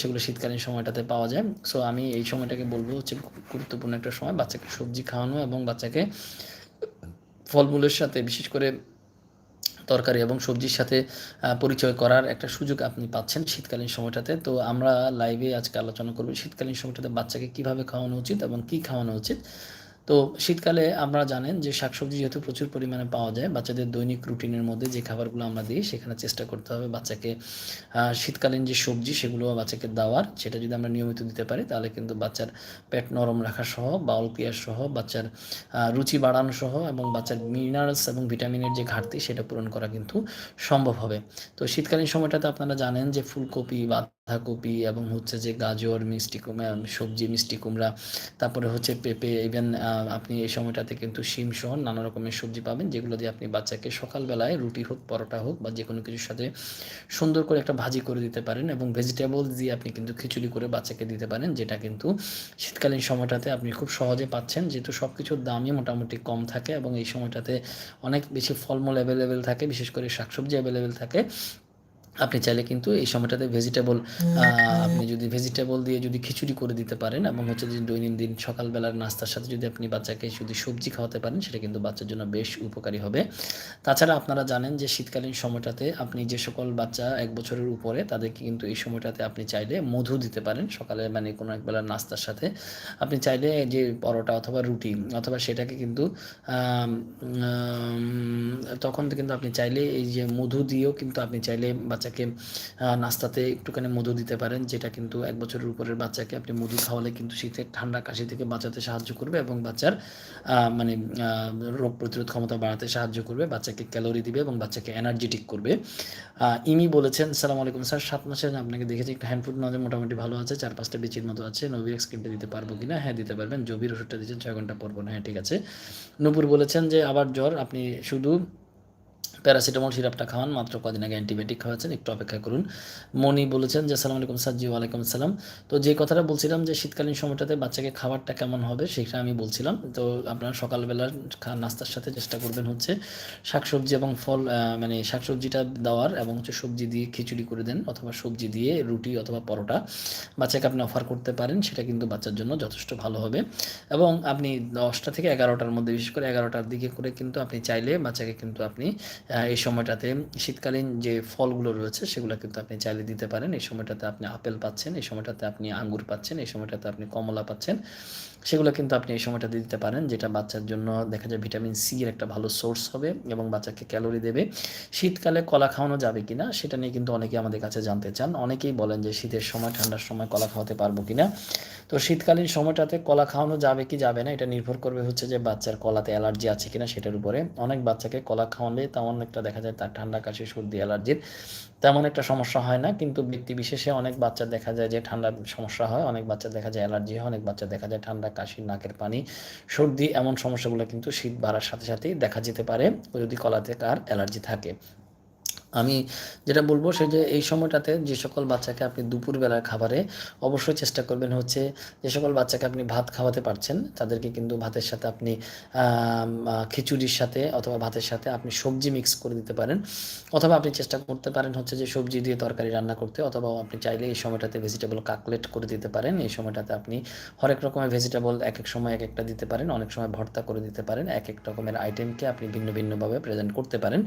সেগুলো শীতকালীন সময়টাতে পাওয়া যায়। সো আমি এই সময়টাকে বলব হচ্ছে গুরুত্বপূর্ণ একটা সময়। বাচ্চাকে সবজি খাওয়ানো এবং বাচ্চাকে ফলমূলের সাথে বিশেষ করে তরকারি এবং সবজির সাথে পরিচয় করার একটা সুযোগ আপনি পাচ্ছেন শীতকালীন সময়টাতে। তো আমরা লাইভে আজকে আলোচনা করব শীতকালীন সময়টাতে বাচ্চাকে কীভাবে খাওয়ানো উচিত এবং কি খাওয়ানো উচিত। তো শীতকালে আমরা জানেন যে শাকসবজি যেহেতু প্রচুর পরিমাণে পাওয়া যায়, বাচ্চাদের দৈনিক রুটিনের মধ্যে যে খাবারগুলো আমরা দিই সেখানে চেষ্টা করতে হবে বাচ্চাকে শীতকালীন যে সবজি সেগুলো বাচ্চাকে দেওয়ার, সেটা যদি আমরা নিয়মিত দিতে পারি তাহলে কিন্তু বাচ্চার পেট নরম রাখা সহ, বাউল পিয়ার সহ, বাচ্চার রুচি বাড়ানো সহ এবং বাচ্চার মিনারেলস এবং ভিটামিনের যে ঘাটতি সেটা পূরণ করা কিন্তু সম্ভব হবে। তো শীতকালীন সময়টাতে আপনারা জানেন যে ফুলকপি বা বাঁধাকপি এবং হচ্ছে যে গাজর, মিষ্টি কুমড়া সবজি, মিষ্টি কুমড়া, তারপরে হচ্ছে পেঁপে ইভেন আপনি এই সময়টাতে কিন্তু শিম সহ নানা রকমের সবজি পাবেন, যেগুলো দিয়ে আপনি বাচ্চাকে সকালবেলায় রুটি হোক, পরোটা হোক বা যে কোনো কিছুর সাথে সুন্দর করে একটা ভাজি করে দিতে পারেন এবং ভেজিটেবল দিয়ে আপনি কিন্তু খিচুড়ি করে বাচ্চাকে দিতে পারেন, যেটা কিন্তু শীতকালীন সময়টাতে আপনি খুব সহজে পাচ্ছেন, যেহেতু সব কিছুর দামই মোটামুটি কম থাকে এবং এই সময়টাতে অনেক বেশি ফলমূল অ্যাভেলেবেল থাকে, বিশেষ করে শাকসবজি অ্যাভেলেবেল থাকে। আপনি চাইলে কিন্তু এই সময়টাতে ভেজিটেবল আপনি যদি ভেজিটেবল দিয়ে যদি খিচুড়ি করে দিতে পারেন এবং হচ্ছে যে দৈনন্দিন সকালবেলার নাস্তার সাথে যদি আপনি বাচ্চাকে শুধু সবজি খাওয়াতে পারেন সেটা কিন্তু বাচ্চার জন্য বেশ উপকারী হবে। তাছাড়া আপনারা জানেন যে শীতকালীন সময়টাতে আপনি যে সকল বাচ্চা এক বছরের উপরে তাদেরকে কিন্তু এই সময়টাতে আপনি চাইলে মধু দিতে পারেন সকালে মানে কোনো এক বেলার নাস্তার সাথে। আপনি চাইলে যে পরোটা অথবা রুটি অথবা সেটাকে কিন্তু তখন কিন্তু আপনি চাইলে এই যে মধু দিয়েও কিন্তু আপনি চাইলে বাচ্চা বাচ্চাকে নাস্তাতে একটুখানি মধু দিতে পারেন, যেটা কিন্তু এক বছরের উপরের বাচ্চাকে আপনি মধু খাওয়ালে কিন্তু শীতের ঠান্ডা কাশি থেকে বাঁচাতে সাহায্য করবে এবং বাচ্চার মানে রোগ প্রতিরোধ ক্ষমতা বাড়াতে সাহায্য করবে, বাচ্চাকে ক্যালোরি দিবে এবং বাচ্চাকে এনার্জেটিক করবে। ইমি বলেছেন, সালাম আলাইকুম স্যার, সাত মাসে আপনাকে দেখেছি, একটা হ্যান্ডফুড নজর মোটামুটি ভালো আছে, চার পাঁচটা বিচির মতো আছে নবির স্ক্রিনটা দিতে পারব কিনা? হ্যাঁ দিতে পারবেন, জবির ওষুধটা দিচ্ছেন ছয় ঘণ্টা পর পর হ্যাঁ ঠিক আছে। নূপুর বলেছেন যে, আবার জ্বর, আপনি শুধু প্যারাসিটামল সিরাপটা খাওয়ান। মাত্র কদিন আগে অ্যান্টিবায়োটিক খাওয়াচ্ছেন। একটু অপেক্ষা করুন। মনি বলেছেন যে, সালাম আলাইকুম স্যার ওয়ালাইকুম সালাম। তো যে কথাটা বলছিলাম যে, শীতকালীন সময়টাতে বাচ্চাকে খাবারটা কেমন হবে, সেটা আমি বলছিলাম। তো আপনারা সকালবেলার নাস্তার সাথে চেষ্টা করবেন হচ্ছে শাকসবজি এবং ফল মানে শাকসবজিটা দেওয়ার এবং হচ্ছে সবজি দিয়ে খিচুড়ি করে দেন অথবা সবজি দিয়ে রুটি অথবা পরোটা। বাচ্চাকে আপনি অফার করতে পারেন, সেটা কিন্তু বাচ্চার জন্য যথেষ্ট ভালো হবে। এবং আপনি দশটা থেকে এগারোটার মধ্যে, বিশেষ করে এগারোটার দিকে করে কিন্তু আপনি চাইলে বাচ্চাকে কিন্তু আপনি এই সময়টাতে শীতকালীন যে ফলগুলো রয়েছে, সেগুলো কিন্তু আপনি চাইলে দিতে পারেন। এই সময়টাতে আপনি আপেল পাচ্ছেন, এই সময়টাতে আপনি আঙ্গুর পাচ্ছেন, এই সময়টাতে আপনি কমলা পাচ্ছেন। সেগুলো কিন্তু আপনি এই সময়টাতে দিতে পারেন, যেটা বাচ্চার জন্য দেখা যায় ভিটামিন সি এর একটা ভালো সোর্স হবে এবং বাচ্চাকে ক্যালোরি দেবে। শীতকালে কলা খাওয়ানো যাবে কিনা সেটা নিয়ে কিন্তু অনেকেই আমাদের কাছে জানতে চান। অনেকেই বলেন যে শীতের সময়, ঠান্ডার সময় কলা খাওয়াতে পারব কিনা তো শীতকালীন সময়টাতে কলা খাওয়ানো যাবে কি যাবে না, এটা নির্ভর করবে হচ্ছে যে বাচ্চার কলাতে অ্যালার্জি আছে কিনা সেটার উপরে। অনেক বাচ্চাকে কলা খাওয়ালে তেমন একটা দেখা যায় তার ঠান্ডা কাশি, সর্দি, অ্যালার্জির তেমন একটা সমস্যা হয় না, কিন্তু ব্যক্তি বিশেষে অনেক বাচ্চা দেখা যায় যে ঠান্ডার সমস্যা হয়, অনেক বাচ্চা দেখা যায় অ্যালার্জি হয়, অনেক বাচ্চা দেখা যায় ঠান্ডা, কাশি, নাকের পানি, সর্দি এমন সমস্যাগুলো কিন্তু শীত বাড়ার সাথে সাথেই দেখা যেতে পারে। যদি কলাতে কার অ্যালার্জি থাকে। আমি যেটা বলব সে যে এই সময়টাতে যে সকল বাচ্চাকে আপনি দুপুরবেলার খাবারে অবশ্যই চেষ্টা করবেন হচ্ছে যে সকল বাচ্চাকে আপনি ভাত খাওয়াতে পারছেন, তাদেরকে কিন্তু ভাতের সাথে আপনি খিচুড়ির সাথে অথবা ভাতের সাথে আপনি সবজি মিক্স করে দিতে পারেন। অথবা আপনি চেষ্টা করতে পারেন হচ্ছে যে সবজি দিয়ে তরকারি রান্না করতে, অথবা আপনি চাইলে এই সময়টাতে ভেজিটেবল কাকলেট করে দিতে পারেন। এই সময়টাতে আপনি হরেক রকমের ভেজিটেবল এক এক সময় এক একটা দিতে পারেন, অনেক সময় ভর্তা করে দিতে পারেন। এক এক রকমের আইটেমকে আপনি ভিন্ন ভিন্নভাবে প্রেজেন্ট করতে পারেন,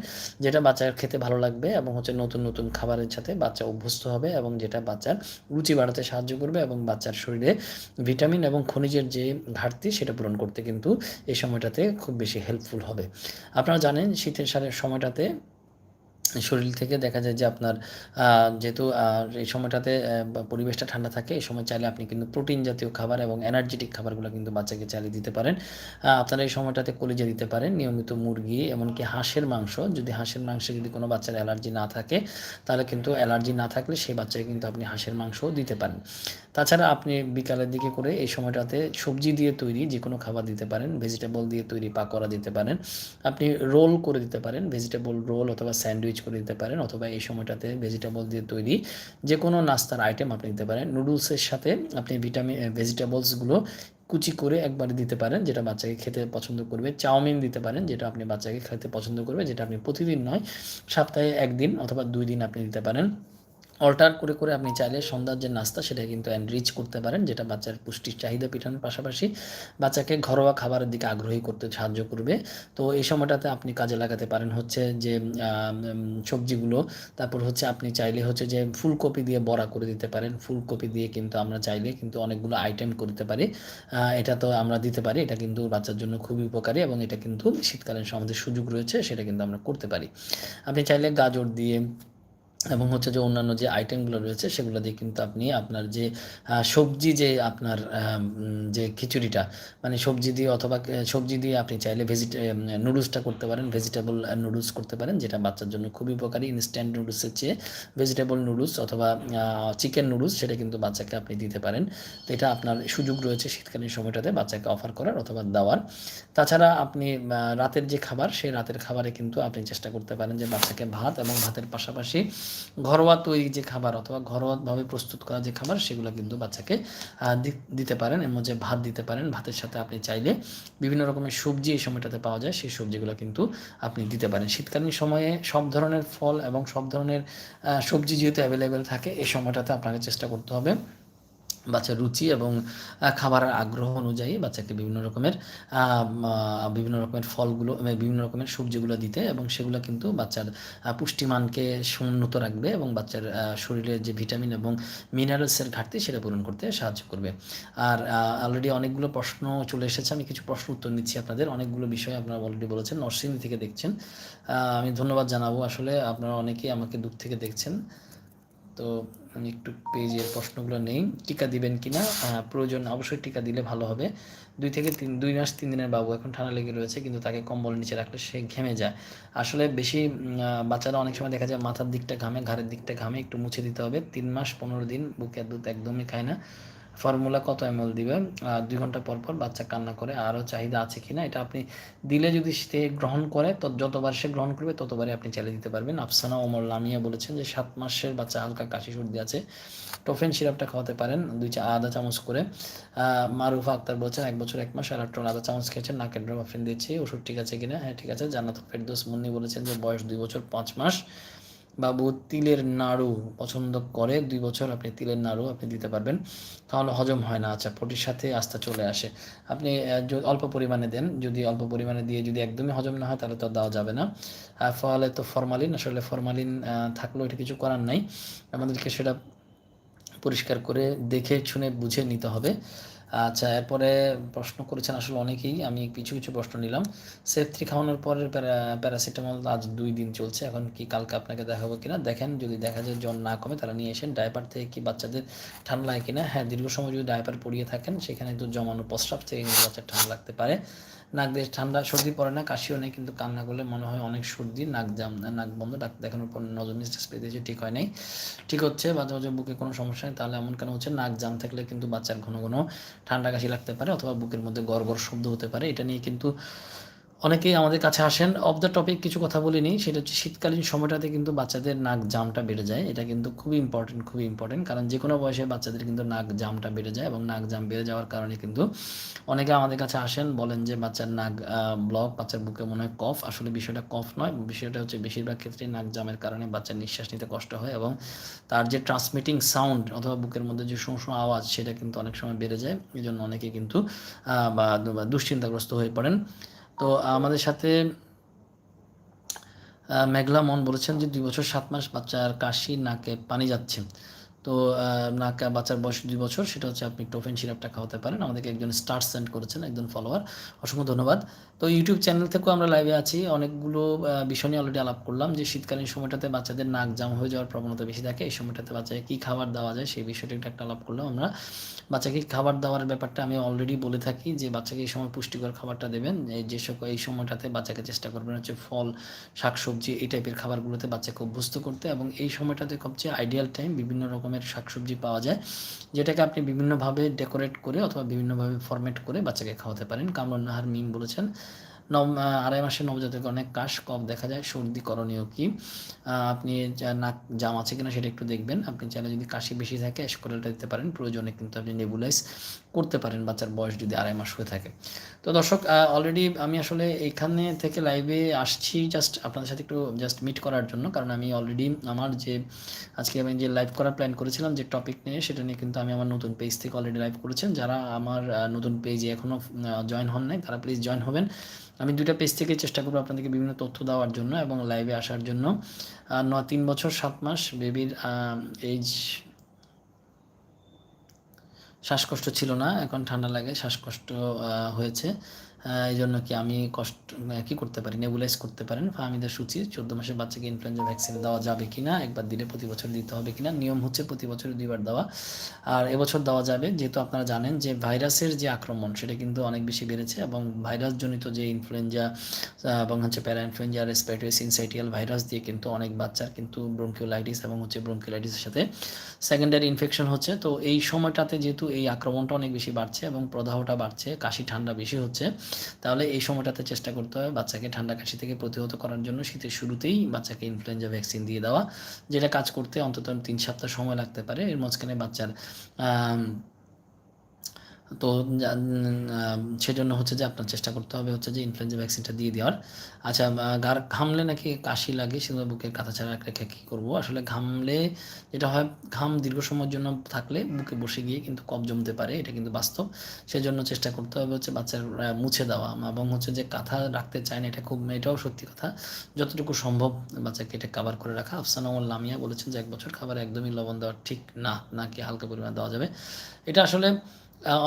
যেটা বাচ্চার খেতে ভালো লাগবে লাগবে এবং হচ্ছে নতুন নতুন খাবারের সাথে বাচ্চা অভ্যস্ত হবে এবং যেটা বাচ্চার রুচি বাড়াতে সাহায্য করবে এবং বাচ্চার শরীরে ভিটামিন এবং খনিজের যে ঘাটতি সেটা পূরণ করতে কিন্তু এই সময়টাতে খুব বেশি হেল্পফুল হবে। আপনারা জানেন শীতের সারের সময়টাতে শরীর থেকে দেখা যায় যে আপনার যেহেতু এই সময়টাতে পরিবেশটা ঠান্ডা থাকে, এই সময় চাইলে আপনি কিন্তু প্রোটিন জাতীয় খাবার এবং এনার্জেটিক খাবারগুলো কিন্তু বাচ্চাকে চালিয়ে দিতে পারেন। আপনারা এই সময়টাতে কলিজা দিতে পারেন, নিয়মিত মুরগি এমনকি হাঁসের মাংস। যদি হাঁসের মাংসে যদি কোনো বাচ্চার অ্যালার্জি না থাকে, তাহলে কিন্তু অ্যালার্জি না থাকলে সেই বাচ্চাকে কিন্তু আপনি হাঁসের মাংসও দিতে পারেন। তাছাড়া আপনি বিকালের দিকে করে এই সময়টাতে সবজি দিয়ে তৈরি যে কোনো খাবার দিতে পারেন ভেজিটেবল দিয়ে তৈরি পাকোড়া দিতে পারেন। আপনি রোল করে দিতে পারেন ভেজিটেবল রোল অথবা স্যান্ডউইচ করে দিতে পারেন অথবা এই সময়টাতে ভেজিটেবল দিয়ে তৈরি যে কোনো নাস্তার আইটেম আপনি দিতে পারেন। নুডলসের সাথে আপনি ভিটামিন ভেজিটেবলসগুলো কুচি করে একবারে দিতে পারেন, যেটা বাচ্চাকে খেতে পছন্দ করবে। চাউমিন দিতে পারেন, যেটা আপনি বাচ্চাকে খেতে পছন্দ করবে, যেটা আপনি প্রতিদিন নয়, সপ্তাহে একদিন অথবা দুই দিন আপনি দিতে পারেন। অল্টার করে করে আপনি চাইলে সন্ধ্যার যে নাস্তা, সেটা কিন্তু এনরিচ করতে পারেন, যেটা বাচ্চার পুষ্টির চাহিদা পিঠানোর পাশাপাশি বাচ্চাকে ঘরোয়া খাবারের দিকে আগ্রহী করতে সাহায্য করবে। তো এই সময়টাতে আপনি কাজে লাগাতে পারেন হচ্ছে যে সবজিগুলো। তারপর হচ্ছে আপনি চাইলে হচ্ছে যে ফুলকপি দিয়ে বড়া করে দিতে পারেন। ফুলকপি দিয়ে কিন্তু আমরা চাইলে কিন্তু অনেকগুলো আইটেম করতে পারি। এটা তো আমরা দিতে পারি। এটা কিন্তু বাচ্চার জন্য খুবই উপকারী এবং এটা কিন্তু শীতকালীন সমাজের সুযোগ রয়েছে, সেটা কিন্তু আমরা করতে পারি। আপনি চাইলে গাজর দিয়ে এবং হচ্ছে যে অন্যান্য যে আইটেমগুলো রয়েছে, সেগুলো দিয়ে কিন্তু আপনি আপনার যে সবজি যে আপনার যে খিচুড়িটা মানে সবজি দিয়ে অথবা সবজি দিয়ে আপনি চাইলে ভেজিটে নুডলসটা করতে পারেন ভেজিটেবল নুডলস করতে পারেন, যেটা বাচ্চার জন্য খুবই উপকারী। ইনস্ট্যান্ট নুডলসের চেয়ে ভেজিটেবল নুডলস অথবা চিকেন নুডলস সেটা কিন্তু বাচ্চাকে আপনি দিতে পারেন। তো এটা আপনার সুযোগ রয়েছে শীতকালীন সময়টাতে বাচ্চাকে অফার করার অথবা দেওয়ার। তাছাড়া আপনি রাতের যে খাবার, সেই রাতের খাবারে কিন্তু আপনি চেষ্টা করতে পারেন যে বাচ্চাকে ভাত এবং ভাতের পাশাপাশি ঘরোয়া তৈরি যে খাবার অথবা ঘরোয়াভাবে প্রস্তুত করা যে খাবার, সেগুলো কিন্তু বাচ্চাকে দিতে পারেন, এর মধ্যে ভাত দিতে পারেন, ভাতের সাথে আপনি চাইলে বিভিন্ন রকমের সবজি এই সময়টাতে পাওয়া যায়, সেই সবজিগুলো কিন্তু আপনি দিতে পারেন। শীতকালীন সময়ে সব ধরনের ফল এবং সব ধরনের সবজি যেহেতু অ্যাভেলেবেল থাকে, এই সময়টাতে আপনাকে চেষ্টা করতে হবে বাচ্চার রুচি এবং খাবারের আগ্রহ অনুযায়ী বাচ্চাকে বিভিন্ন রকমের বিভিন্ন রকমের ফলগুলো বিভিন্ন রকমের সবজিগুলো দিতে এবং সেগুলো কিন্তু বাচ্চার পুষ্টিমানকে সমুন্নত রাখবে এবং বাচ্চার শরীরের যে ভিটামিন এবং মিনারেলসের ঘাটতি সেটা পূরণ করতে সাহায্য করবে। আর অলরেডি অনেকগুলো প্রশ্ন চলে এসেছে, আমি কিছু প্রশ্ন উত্তর নিচ্ছি আপনাদের। অনেকগুলো বিষয় আপনারা অলরেডি বলেছেন, নরসিংদী থেকে দেখছেন। আমি ধন্যবাদ জানাব। আসলে আপনারা অনেকেই আমাকে দূর থেকে দেখছেন। তো আমি একটু পেজের প্রশ্নগুলো নেই। টিকা দিবেন কি না প্রয়োজন অবশ্যই টিকা দিলে ভালো হবে। দুই থেকে তিন, দুই মাস তিন দিনের বাবু এখন ঠান্ডা লেগে রয়েছে, কিন্তু তাকে কম্বল নিচে রাখলে সে ঘেমে যায়। আসলে বেশি বাচ্চারা অনেক সময় দেখা যায় মাথার দিকটা ঘামে, ঘাড়ের দিকটা ঘামে, একটু মুছে দিতে হবে। তিন মাস পনেরো দিন বুকের দুধ একদমই খায় না। ফর্মুলা কত এম দিবে? দুই ঘণ্টা পর পর বাচ্চা কান্না করে, আরও চাহিদা আছে কি না এটা আপনি দিলে যদি সে গ্রহণ করে, তো যতবার সে গ্রহণ করবে, ততবারই আপনি চালিয়ে দিতে পারবেন। আফসানা ওমর লামিয়া বলেছেন যে, সাত মাসের বাচ্চা হালকা কাশি সর্দি আছে। টোফেন সিরাপটা খাওয়াতে পারেন, দুই চা আধা চামচ করে। মারুফা আক্তার বলছেন, এক বছর এক মাস আর আটটা আধা চামচ খেয়েছেন, নাকের ড্রপ দিয়েছি। ওষুধ ঠিক আছে কিনা? হ্যাঁ ঠিক আছে। জান্নাত ফেরদোস মুন্নি বলেছেন যে, বয়স দুই বছর পাঁচ মাস। বাবু তিলের নাড়ু পছন্দ করে, দুই বছর আপনি তিলের নাড়ু আপনি দিতে পারবেন। তাহলে হজম হয় না আচ্ছা পটির সাথে আস্থা চলে আসে। আপনি অল্প পরিমাণে দেন, যদি অল্প পরিমাণে দিয়ে যদি একদমই হজম না হয় তাহলে তো দেওয়া যাবে না। ফলে তো ফরমালিন, আসলে ফরমালিন থাকলেও এটা কিছু করার নাই। আমাদেরকে সেটা পরিষ্কার করে দেখে, শুনে, বুঝে নিতে হবে। আচ্ছা এরপরে প্রশ্ন করেছেন আসলে অনেকেই, আমি কিছু কিছু প্রশ্ন নিলাম। সেফ থ্রি খাওয়ানোর পরের প্যারাসিটামল আজ দুই দিন চলছে, এখন কি কালকে আপনাকে দেখাবো কিনা? দেখেন, যদি দেখা যায় জ্বর না কমে তারা নিয়ে এসেন ডায়পার থেকে কি বাচ্চাদের ঠান্ডা লাগে কিনা? হ্যাঁ দীর্ঘ সময় যদি ডায়পার পড়িয়ে থাকেন, সেখানে তো জমানো প্রস্রাব থেকে বাচ্চার ঠান্ডা লাগতে পারে। নাক দিয়ে ঠান্ডা, সর্দি পড়ে না, কাশিও নেই, কিন্তু কান্না করলে মনে হয় অনেক সর্দি, নাক জাম, নাক বন্ধ, ডাক্তার দেখানোর পর নজর নিস্টেস পেয়ে দিয়েছে ঠিক হয় নাই। ঠিক হচ্ছে, মাঝে মাঝে বুকে কোনো সমস্যা নেই, তাহলে এমন কেন হচ্ছে, নাক জাম থাকলে কিন্তু বাচ্চার ঘন ঘন ঠান্ডা কাশি লাগতে পারে, অথবা বুকের মধ্যে গড় শব্দ হতে পারে, এটা নিয়ে কিন্তু অনেকেই আমাদের কাছে আসেন। অফ দ্য টপিক কিছু কথা বলিনি, সেটা হচ্ছে শীতকালীন সময়টাতে কিন্তু বাচ্চাদের নাক জামটা বেড়ে যায়। এটা কিন্তু খুবই ইম্পর্টেন্ট খুবই ইম্পর্টেন্ট কারণ যে কোনো বয়সে বাচ্চাদের কিন্তু নাক জামটা বেড়ে যায় এবং নাক জাম বেড়ে যাওয়ার কারণে কিন্তু অনেকে আমাদের কাছে আসেন, বলেন যে, বাচ্চার নাক ব্লক বাচ্চার বুকে মনে হয় কফ। আসলে বিষয়টা কফ নয়। বিষয়টা হচ্ছে বেশিরভাগ ক্ষেত্রে নাক জামের কারণে বাচ্চার নিঃশ্বাস নিতে কষ্ট হয় এবং তার যে ট্রান্সমিটিং সাউন্ড অথবা বুকের মধ্যে যে শোঁ আওয়াজ, সেটা কিন্তু অনেক সময় বেড়ে যায়। এই জন্য অনেকে কিন্তু বা দুশ্চিন্তাগ্রস্ত হয়ে পড়েন। তো আমাদের সাথে মেঘলা মন বলেছেন যে দুই বছর সাত মাস বাচ্চার কাশি, নাকে পানি যাচ্ছে। তো নাকা বাচ্চার বয়স দুই বছর, সেটা হচ্ছে আপনি টোফেন সিরাপটা খাওয়াতে পারেন। আমাদেরকে একজন স্টার সেন্ড করেছেন, একজন ফলোয়ার অসংখ্য ধন্যবাদ। তো ইউটিউব চ্যানেল থেকেও আমরা লাইভে আছি। অনেকগুলো বিষয় নিয়ে অলরেডি আলাপ করলাম যে শীতকালীন সময়টাতে বাচ্চাদের নাক জাম হয়ে যাওয়ার প্রবণতা বেশি থাকে। এই সময়টাতে বাচ্চাকে কী খাবার দেওয়া যায়, সেই বিষয়টা একটা আলাপ করলাম আমরা। বাচ্চাকে খাবার দেওয়ার ব্যাপারটা আমি অলরেডি বলে থাকি যে, বাচ্চাকে এই সময় পুষ্টিকর খাবারটা দেবেন। যে সকল এই সময়টাতে বাচ্চাকে চেষ্টা করবেন হচ্ছে ফল, শাকসবজি, এই টাইপের খাবারগুলোতে বাচ্চাকে অভ্যস্ত করতে। এবং এই সময়টাতে সবচেয়ে আইডিয়াল টাইম বিভিন্ন রকমের শাকসবজি পাওয়া যায়, যেটাকে আপনি বিভিন্নভাবে ডেকোরেট করে অথবা বিভিন্নভাবে ফরম্যাট করে বাচ্চাকে খাওয়াতে পারেন। কামরুন নাহার মিম বলেছেন। নব আড়াই মাসে নবজাতক অনেক কাশ কফ দেখা যায়। সর্দি করণীয় কি? আপনি নাক জাম আছে কিনা সেটা একটু দেখবেন। আপনি চাইলে যদি কাশি বেশি থাকে অ্যাসকোরেলটা দিতে পারেন। প্রয়োজনে কিন্তু আপনি নেবুলাইজ করতে পারেন, বাচ্চার বয়স যদি আড়াই মাস হয়ে থাকে। তো দর্শক অলরেডি আমি আসলে এখানে থেকে লাইভে আসছি জাস্ট আপনাদের সাথে একটু জাস্ট মিট করার জন্য। কারণ আমি অলরেডি আমার যে, আজকে আমি যে লাইভ করার প্ল্যান করেছিলাম, যে টপিক নিয়ে, সেটা নিয়ে কিন্তু আমি আমার নতুন পেজ থেকে অলরেডি লাইভ করেছেন। যারা আমার নতুন পেজে এখনও জয়েন হন নাই, তারা প্লিজ জয়েন হবেন। আমি দুইটা পেজ থেকে চেষ্টা করব আপনাদেরকে বিভিন্ন তথ্য দেওয়ার জন্য এবং লাইভে আসার জন্য। ন, তিন বছর, সাত মাস বেবির এজ শ্বাসকষ্ট ছিল না, এখন ঠান্ডা লাগে, শ্বাসকষ্ট হয়েছে। এই জন্য কি আমি কষ্ট কি করতে পারি? নেবুলাইজ করতে পারেন। ফাহামিদা সূচি, চোদ্দ মাসের বাচ্চাকে ইনফ্লুয়েঞ্জা ভ্যাকসিন দেওয়া যাবে কি না একবার দিলে প্রতি বছর দিতে হবে কিনা, নিয়ম হচ্ছে প্রতি বছর দুইবার দেওয়া। আর এবছর দেওয়া যাবে, যেহেতু আপনারা জানেন যে ভাইরাসের যে আক্রমণ, সেটা কিন্তু অনেক বেশি বেড়েছে এবং ভাইরাসজনিত যে ইনফ্লুয়েঞ্জা এবং হচ্ছে প্যারা ইনফ্লুয়েঞ্জা রেসপিরেটরি সিনসাইটিয়াল ভাইরাস দিয়ে কিন্তু অনেক বাচ্চার কিন্তু ব্রঙ্কিওলাইটিস এবং হচ্ছে ব্রঙ্কিওলাইটিসের সাথে সেকেন্ডারি ইনফেকশন হচ্ছে। তো এই সময়টাতে যেহেতু এই আক্রমণটা অনেক বেশি বাড়ছে এবং প্রদাহটা বাড়ছে, কাশি, ঠান্ডা বেশি হচ্ছে তাহলে এই সময়টাতে চেষ্টা করতে হবে বাচ্চাকে ঠান্ডা কাশি থেকে প্রতিহত করার জন্য শীতের শুরুতেই বাচ্চাকে ইনফ্লুয়েঞ্জা ভ্যাকসিন দিয়ে দেওয়া যেটা কাজ করতে অন্তত তিন সপ্তাহ সময় লাগতে পারে। এর মাঝখানে বাচ্চার আম, তো সেজন্য হচ্ছে যে আপনার চেষ্টা করতে হবে হচ্ছে যে ইনফ্লুয়েঞ্জা ভ্যাকসিনটা দিয়ে দেওয়ার। আচ্ছা গার ঘামলে নাকি কাশি লাগে সেগুলো বুকের কাঁথা ছাড়া রেখে কী করব? আসলে ঘামলে যেটা হয়, ঘাম দীর্ঘ সময়ের জন্য থাকলে বুকে বসে গিয়ে কিন্তু কফ জমতে পারে, এটা কিন্তু বাস্তব। সেজন্য চেষ্টা করতে হবে হচ্ছে বাচ্চার মুছে দেওয়া এবং হচ্ছে যে কাঁথা রাখতে চায় না, এটা খুব, এটাও সত্যি কথা। যতটুকু সম্ভব বাচ্চাকে এটা কাভার করে রাখা। আফসানাউল লামিয়া বলেছেন যে এক বছর খাবার একদমই লবণ দেওয়া ঠিক না নাকি হালকা পরিমাণে দেওয়া যাবে। এটা আসলে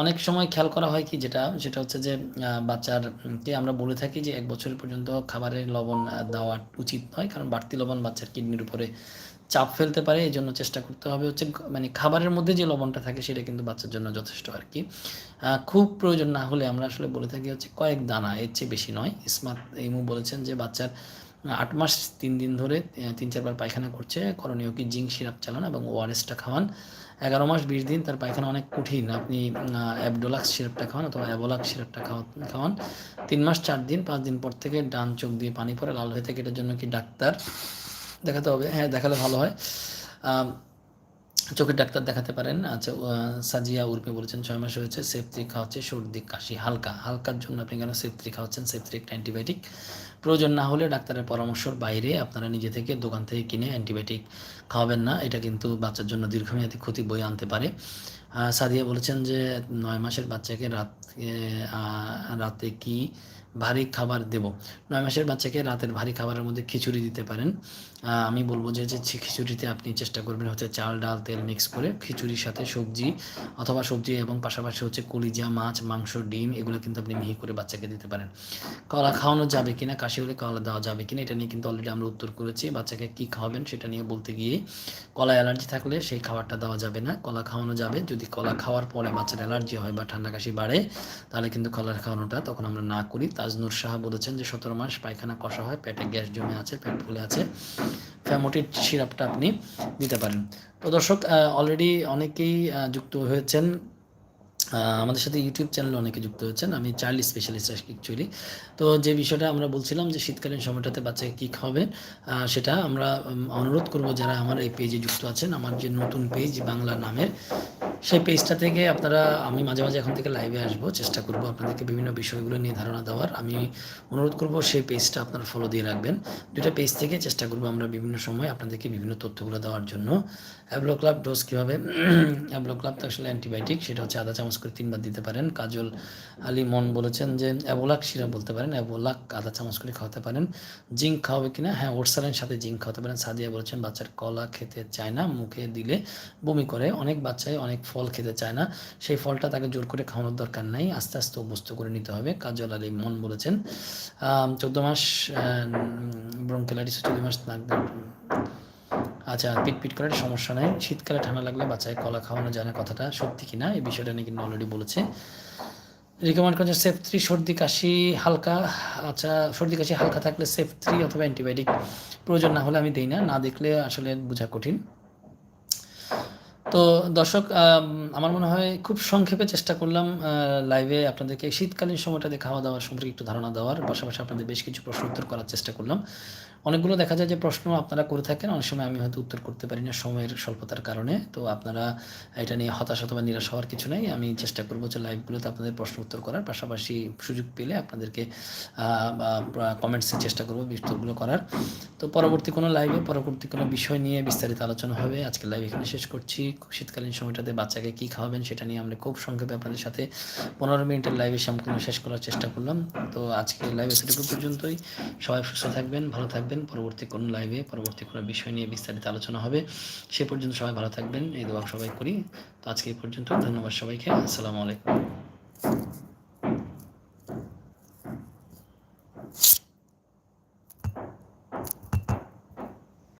অনেক সময় খেয়াল করা হয় কি যেটা সেটা হচ্ছে যে আহ, বাচ্চার কে আমরা বলে থাকি যে এক বছর পর্যন্ত খাবারে লবণ দেওয়া উচিত নয়। কারণ বাড়তি লবণ বাচ্চার কিডনির উপরে চাপ ফেলতে পারে। এই জন্য চেষ্টা করতে হবে হচ্ছে মানে খাবারের মধ্যে যে লবণটা থাকে সেটা কিন্তু বাচ্চার জন্য যথেষ্ট আর কি। খুব প্রয়োজন না হলে আমরা আসলে বলে থাকি হচ্ছে কয়েক দানা এর চেয়ে বেশি নয়। স্মার্ট এইমু বলেছেন যে বাচ্চার আট মাস তিন দিন ধরে তিন চারবার পায়খানা করছে। করণীয় কি জিঙ্ক সিরাপ চালান এবং ওআরএসটা খাওয়ান। এগারো মাস বিশ দিন তার পায়খানা অনেক কঠিন। আপনি অ্যাবডোলাক্স সিরাপটা খাওয়ান অথবা অ্যাবোলাক্স সিরাপটা খাওয়া, খাওয়ান। তিন মাস চার দিন, পাঁচ দিন পর থেকে ডান চোখ দিয়ে পানি পরে লাল হয়ে থাকে। এটার জন্য কি ডাক্তার দেখাতে হবে? হ্যাঁ দেখালে ভালো হয়। চোখের ডাক্তার দেখাতে পারেন। আচ্ছা সাজিয়া উর্মি বলেছেন, ছয় মাস হয়েছে সেফত্রিক খাওয়াচ্ছে, সর্দি, কাশি, হালকা। হালকার জন্য আপনি কেন সেফত্রিক খাওয়াচ্ছেন? সেফত্রিক একটা অ্যান্টিবায়োটিক। প্রয়োজন না হলে ডাক্তারের পরামর্শের বাইরে আপনারা নিজে থেকে দোকান থেকে কিনে অ্যান্টিবায়োটিক খাওয়াবেন না। এটা কিন্তু বাচ্চার জন্য দীর্ঘমেয়াদী ক্ষতি বয়ে আনতে পারে। সাদিয়া বলেছেন যে, নয় মাসের বাচ্চাকে রাত রাতে কি ভারী খাবার দেব। নয় মাসের বাচ্চাকে রাতের ভারী খাবারের মধ্যে খিচুড়ি দিতে পারেন। আমি বলব যে খিচুড়িতে আপনি চেষ্টা করবেন হচ্ছে চাল, ডাল, তেল মিক্স করে খিচুড়ির সাথে সবজি অথবা সবজি এবং পাশাপাশি হচ্ছে কলিজা, মাছ, মাংস, ডিম এগুলো কিন্তু আপনি মিহি করে বাচ্চাকে দিতে পারেন। কলা খাওয়ানো যাবে কিনা, কাশি হলে কলা দেওয়া যাবে কিনা, এটা নিয়ে কিন্তু অলরেডি আমরা উত্তর করেছি। বাচ্চাকে কি খাওয়াবেন সেটা নিয়ে বলতে গিয়ে কলা অ্যালার্জি থাকলে সেই খাবারটা দেওয়া যাবে না। কলা খাওয়ানো যাবে। যদি কলা খাওয়ার পরে বাচ্চার অ্যালার্জি হয় বা ঠান্ডা কাশি বাড়ে, তাহলে কিন্তু কলার খাওয়ানোটা তখন আমরা না করি। তাজনুর সাহা বলেছেন যে, সতেরো মাস পায়খানা কষা হয়, পেটে গ্যাস জমে আছে, পেট ফুলে আছে। ফ্যামোটির সিরাপটা আপনি দিতে পারেন। তো দর্শক অলরেডি অনেকেই যুক্ত হয়েছেন। আমাদের সাথে ইউটিউব চ্যানেলে অনেকে যুক্ত হয়েছেন। আমি চাইল্ড স্পেশালিস্ট অ্যাকচুয়ালি তো যে বিষয়টা আমরা বলছিলাম যে, শীতকালীন সময়টাতে বাচ্চাকে কী খাওয়াবেন সেটা আমরা অনুরোধ করব যারা আমার এই পেজে যুক্ত আছেন, আমার যে নতুন পেজ বাংলা নামের সেই পেজটা থেকে আপনারা, আমি মাঝে মাঝে এখন থেকে লাইভে আসব, চেষ্টা করব আপনাদেরকে বিভিন্ন বিষয়গুলো নিয়ে ধারণা দেওয়ার। আমি অনুরোধ করব সেই পেজটা আপনারা ফলো দিয়ে রাখবেন। দুটা পেজ থেকে চেষ্টা করব আমরা বিভিন্ন সময় আপনাদেরকে বিভিন্ন তথ্যগুলো দেওয়ার জন্য। অ্যাবলো ক্লাব ডোজ কীভাবে? অ্যাবলো ক্লাব তো আসলে অ্যান্টিবায়োটিক সেটা হচ্ছে আধা চামচ করে তিনবার দিতে পারেন। কাজল আলী মন বলেছেন যে অ্যাবোলাক সিরাপ বলতে পারেন। অ্যাবোলাক আধা চামচ করে খাওয়াতে পারেন। জিঙ্ক খাওয়াবে কিনা? হ্যাঁ ওটসালের সাথে জিঙ্ক খাওয়াতে পারেন। সাদিয়া বলেছেন, বাচ্চার কলা খেতে চায় না, মুখে দিলে বমি করে। অনেক বাচ্চায় অনেক ফল খেতে চায় না, সেই ফলটা তাকে জোর করে খাওয়ানোর দরকার নাই, আস্তে আস্তে অভ্যস্ত করে নিতে হবে, কাজল আলী মন বলেছেন। চোদ্দ মাস ব্রঙ্কেলাইটিস চোদ্দ মাস আচ্ছা পিট পিট করার সমস্যা নেই, শীতকালে ঠান্ডা লাগলে বাচ্চায় কলা খাওয়ানো যায় না কথাটা সত্যি কিনা এই বিষয়টা নিয়ে কিন্তু অলরেডি বলেছে। রিকমেন্ড করছে সেফ থ্রি সর্দি কাশি হালকা আচ্ছা সর্দি কাশি হালকা থাকলে সেফ থ্রি অথবা অ্যান্টিবায়োটিক প্রয়োজন না হলে আমি দিই না না দেখলে আসলে বোঝা কঠিন। তো দর্শক আম, আমার মনে হয় খুব সংক্ষেপে চেষ্টা করলাম লাইভে আপনাদেরকে শীতকালীন সময়টাতে খাওয়া দাওয়ার সম্পর্কে একটু ধারণা দেওয়ার পাশাপাশি আপনাদের বেশ কিছু প্রশ্ন উত্তর করার চেষ্টা করলাম। অনেকগুলো দেখা যায় যে প্রশ্ন আপনারা করে থাকেন, অনেক সময় আমি হয়তো উত্তর করতে পারি না সময়ের স্বল্পতার কারণে। তো আপনারা এটা নিয়ে হতাশ অথবা নিরাশ হওয়ার কিছু নেই। আমি চেষ্টা করব যে লাইভগুলোতে আপনাদের প্রশ্ন উত্তর করার। পাশাপাশি সুযোগ পেলে আপনাদেরকে কমেন্টসে চেষ্টা করব উত্তরগুলো করার। তো পরবর্তী কোনো লাইভে পরবর্তী কোনো বিষয় নিয়ে বিস্তারিত আলোচনা হবে। আজকে লাইভ এখানে শেষ করছি। শীতকালীন সময়টাতে বাচ্চাকে কী খাওয়াবেন সেটা নিয়ে আমরা খুব সংক্ষেপে আপনাদের সাথে পনেরো মিনিটের লাইভে সম্পূর্ণ শেষ করার চেষ্টা করলাম। তো আজকে লাইভ এতটুকু পর্যন্তই। সবাই সুস্থ থাকবেন, ভালো থাকবেন। পরবর্তী কোন লাইভে পরবর্তী কোনো বিষয় নিয়ে বিস্তারিত আলোচনা হবে, সে পর্যন্ত সবাই ভালো থাকবেন। এই দোয়া সবাই করি। তো আজকে এই পর্যন্ত। ধন্যবাদ সবাইকে। আসসালামু আলাইকুম।